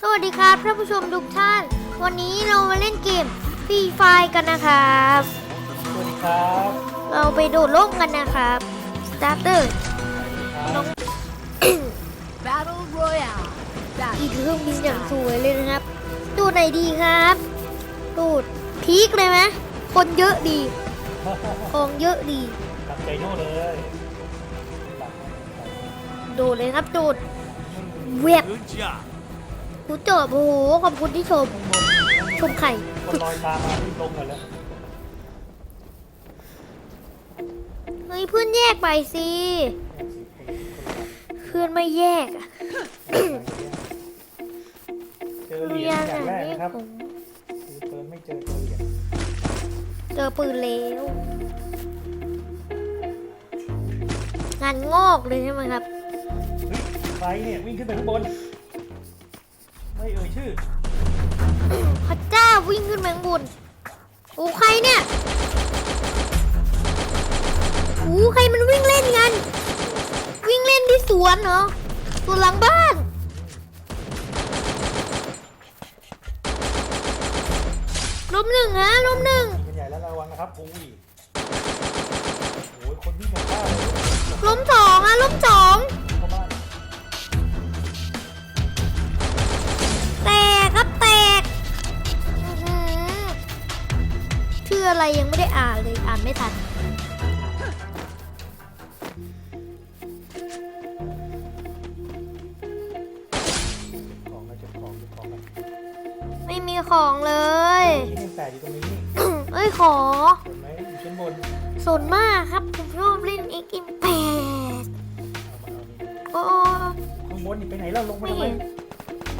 สวัสดีครับท่านผู้ชมทุกท่าน วันนี้เรามาเล่นเกมฟรีไฟกันนะครับ สวัสดีครับเราไปโดดโลกกันนะครับ starter ครับ Battle Royale. อีกเครื่องบินอย่างสวยเลยนะครับ ดูไหนดีครับดูดพีคเลยไหมคนเยอะดี ของเยอะดีหลับใจโน่เลยหลับโดดเลยครับโดดเวียบ Good job. กูจบโอ้โหขอบคุณที่ชม ชมไข่ คนลอยตามมาที่ลงกันแล้วเฮ้ยเพื่อนแยกไปสิเพื่อนไม่แยกอะเจอเหรียญอย่างแรกนะครับคือเติมไม่เจอเจอเหรียญเจอปืนแล้วงานงอกเลยใช่ไหมครับ เฮ้ยใครเนี่ยวิ่งขึ้นไปข้างบน ไม่เอ่ยชื่อพระเจ้าวิ่งขึ้นมาข้างบนโอ้ใครเนี่ยโอ้ใครมันวิ่งเล่นกัน วิ่งเล่นที่สวนเหรอสวนหลังบ้านล้มหนึ่งฮะล้มหนึ่งเป็นใหญ่แล้วระวังนะครับอุ้ยโอ้ยคนวิ่งอย่างบ้าเลยล้มสองอะล้มสอง ชื่ออะไรยังไม่ได้อ่านเลยอ่านไม่ทันของนะเจ็บของเจ็บของนะไม่มีของเลยนี่ยังแตกอยู่ตรงนี้เอ้ยขอ เห็นไหมอยู่ชั้นบนสนมากครับผมชอบเล่น X Impact เอามาเอานี่โอ้ข้างบนนี่ไปไหนแล้วลงไปไม่ทำไมเห็น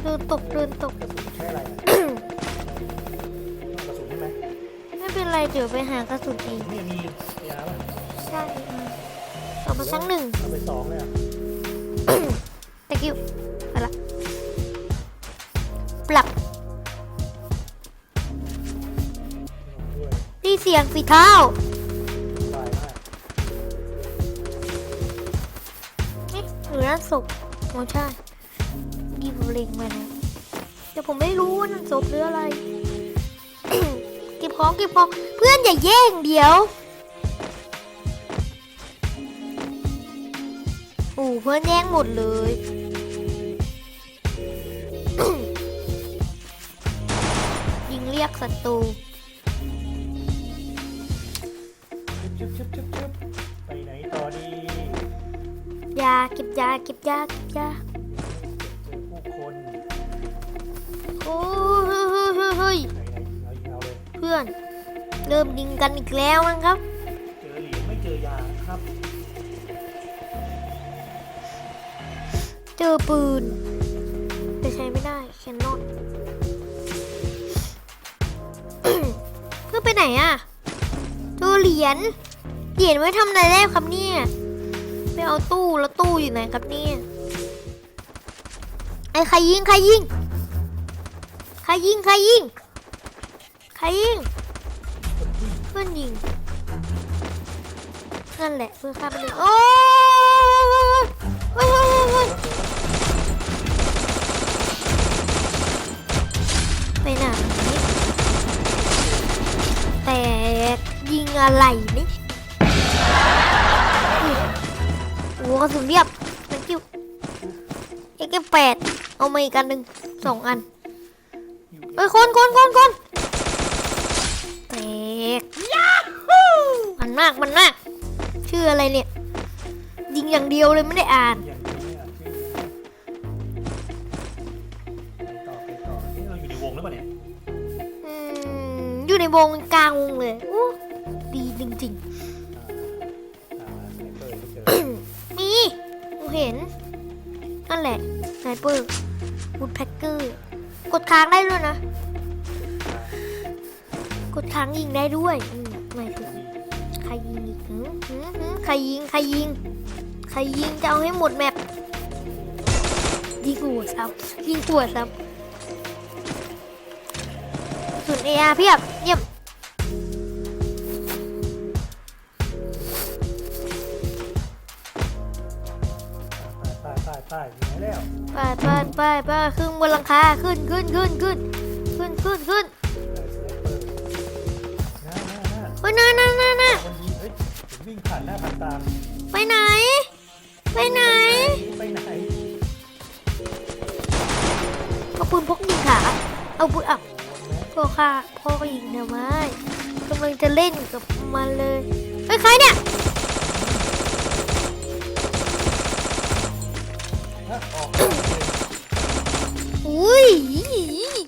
เดินตกเดินตกกระสุนใช้อะไรอะ เป็นไรเดี๋ยวไปหากระสุนเองนี่มียาป่ะใช่มาเอามาสักหนึ่งเอาไปสองเลยอะ ตะกิ้วไปละปรับด้วยนี่เสียงฝีเท้าลายมากเอ๊ะหรือนั่นศพโอ้ใช่ดีผมเล็งมานะแต่ผมไม่รู้ว่านั่นศพหรืออะไรเก็บ ของเก็บของเพื่อนอย่าแย่งเดี๋ยว โอ้เพื่อนแย่งหมดเลยยิงเรียกศัตรูชึบชึบชึบชึบไปไหนต่อดียาเก็บยาเก็บยาเก็บยา ริ่มยิงกันอีกแล้วนะครับ เจอเหรียญไม่เจอยาครับ เจอปืน แต่ใช้ไม่ได้แคนนอนเพื่อนไปไหนอะเจอเหรียญเหรียญไว้ทำอะไรได้ครับเนี่ยไม่เอาตู้แล้วตู้อยู่ไหนครับเนี่ยไอ้ใครยิงใครยิงใครยิงใครยิงใครยิง เพื่อนยิงนั่นแหละเพื่อนฆ่าไปเลยโอ้ยเฮ้ยเฮ้ยเฮ้ยเฮ้ยไปไหนแต่ยิงอะไรนี่โอ้โหกระสุนเรียบ thank you เอ็กแปดเอามาอีกอันหนึ่งสองอันเฮ้ยคนคนคนคน มันมากมันมากชื่ออะไรเนี่ย ยิงอย่างเดียวเลยไม่ได้อ่าน อย่างนี้อะชื่อไปต่อไปต่อนี่เราอยู่ในวงหรือเปล่าเนี่ยอืมอยู่ในวงกลางวงเลยอู้ดีจริงอ่าอ่าสไนเปอร์ไม่เจอๆ มีกูเห็น นั่นแหละไนเปอร์วูดแพ็กเกอร์ กดค้างได้ด้วยนะ กดค้างยิงได้ด้วยอืมไม่ถึงใค รยิงอีกหืมหืมหืมใครยิงใครยิงใครยิงจะเอาให้หมดแมปยิงหัวซ้ำยิงหัวซ้ำส่วนเออาเพียบเยี่ยมใต้ใต้ใต้ใต้อยู่ไหนแล้วไปไปไปไปไปขึ้นบนหลังคาขึ้นขึ้นขึ้นขึ้นขึ้นขึ้นขึ้น ยน่าน่าน่าน่าคนยิงเอ้ยเห็นวิ่งผ่านหน้าผ่านตามไปไหน ไปไหนไปไหนเอาปืนพกยิงขาเอาปืนอับพ่อค่ะ พ่อก็ยิงทำไมกำลังจะเล่นกับมันเลยเฮ้ยใครเนี่ยฮะออกมาเลยอุ้ย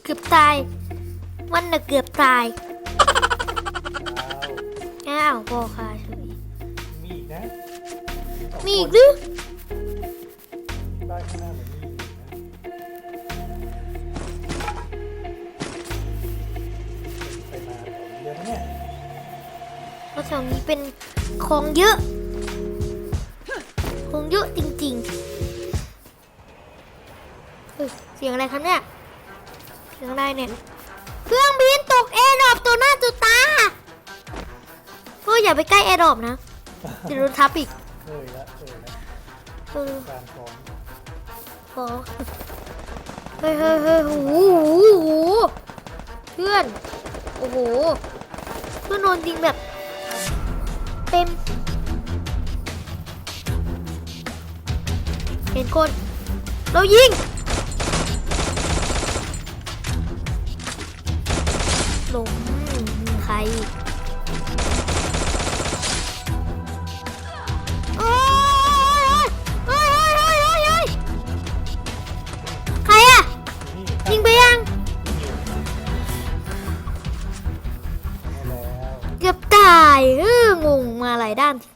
เกือบตาย มันน่ะเกือบตายว้าวอ้าวพ่อค่ะเฉยมีอีกนะสงมีอีกคนหรือบ้านข้างหน้าเหมือนมีอีกนะไปมาของเยอะนะเนี่ยเพราะแถวนี้เป็นของเยอะของเยอะจริงๆเฮ้ยเสียงอะไรครับเนี่ยเสียงอะไรเนี่ย เครื่องบินตกแอร์ดรอปตัวหน้าตัวตา เฮ้ยอย่าไปใกล้แอร์ดรอปนะจะโดนทับอีกเคยละเคยละเออการของขอเฮ้ยเฮ้ยเฮ้ยโอ้โหโอ้โหเพื่อน โอ้โห เพื่อนโดนยิงแบบ เต็ม เห็นคน เรายิงลงมีใครอีก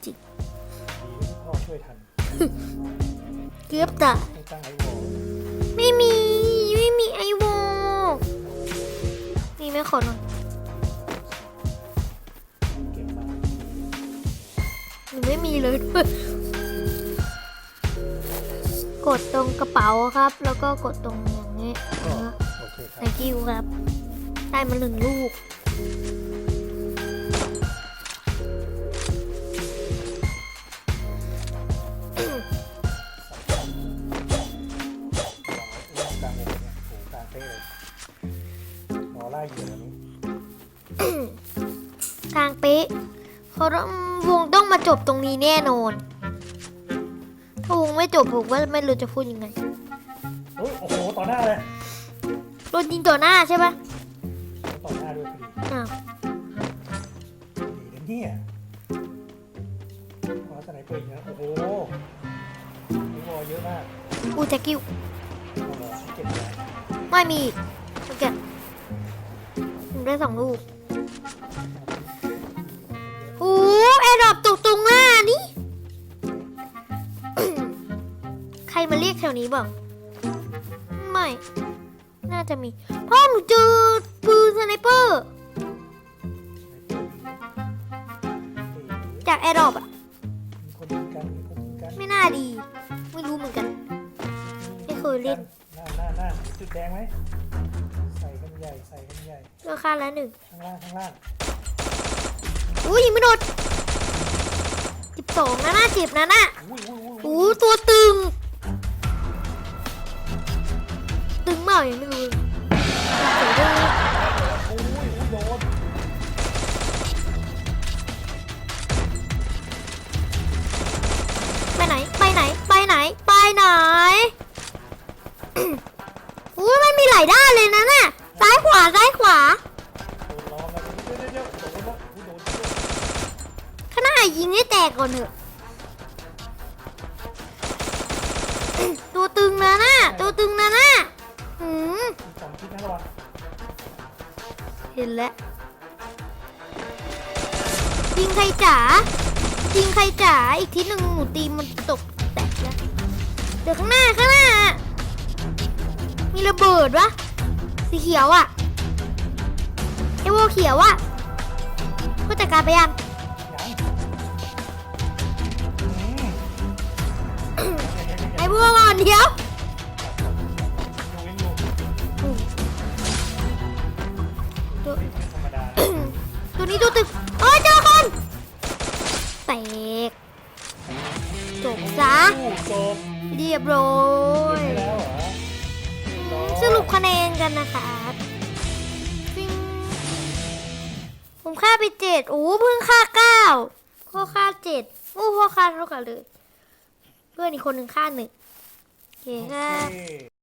ริงดีที่พ่อช่วยทันๆ เกือบตายไม่ตั้งไอ้วอลไม่มี ไม่มีไอโวมีไหมขอหน่อยเก็บมาหนูไม่มีเลยกดตรงกระเป๋าครับ แล้วก็กดตรงอย่างนี้ก็นะ โอเคครับ thank you ครับ ได้มาหนึ่งลูก ทางเป๊ะเขาต้องวงต้องมาจบตรงนี้แน่นอน ถ้าวงไม่จบผมว่าไม่รู้จะพูดยังไงเฮ้ยโอ้โห ต่อหน้าเลยโดนยิงต่อหน้าใช่ปะต่อหน้าด้วยพอดีอ้าวดีนะเนี่ยขอสไนเปอร์อีกนะโอ้โหไอ้วอลเยอะมากอูแจ็กกิ้วเอาเหรอเก็บไว้ไม่มีอีกโอเคผมได้สองลูก นี้บอกไม่ น่าจะมี พ่อหนูเจอปืนสไนเปอร์ จากแอร์ดรอปอะมีคนยิงกันมีคนยิงกันไม่น่าดี ไม่รู้เหมือนกัน ไม่เคยเล่น หน้าหน้าหน้าจุดแดงไหมใส่กันใหญ่ใส่กันใหญ่เลือกค่าแล้วหนึ่ง ข้างล่างข้างล่างอุ้ยยิงไม่โดนสิบสองนะน่าเจ็บนะน่ะ อุ้ยอุ้ยอุ้ยโอ้ตัวตึง ล่ายังไม่รู้เสียด้วยโอ้ยโดนไปไหนไปไหนไปไหนไปไหนอุ้ยมันมีหลายด้านเลยนะน่ะซ้ายขวาซ้ายขวาโดนล้อมแล้วเดี๋ยวเดี๋ยวเดี๋ยวโดนแล้วอุ้ยโดนโดนข้างหน้ายิงให้แตกก่อนเถอะตัวตึงนะน่ะตัว เห็นแล้วยิงใครจ๋ายิงใครจ๋าอีกทีหนึ่งหนูตีมันตกแตกแล้วเดี๋ยวข้างหน้าข้างหน้า มีระเบิดวะสีเขียวอะไอโวเขียวอะผู้จัดการไปยังยังอืมไอโวก่อนเดี๋ยว ไม่ธรรมดาตัวนี้ตัวตึกโอ้ยเจอคนแตกจบซะอู้จบเรียบร้อเก็บยไปแล้วเหรอกันนะคะฟิงผมฆ่าไปเจ็ดโอ้เพิ่งฆ่าเก้าพ่อฆ่าเจ็ดโอ้พ่อฆ่าเท่ากันเลย เพื่อนอีกคนหนึ่งฆ่าหนึ่งโอเคโอครับเค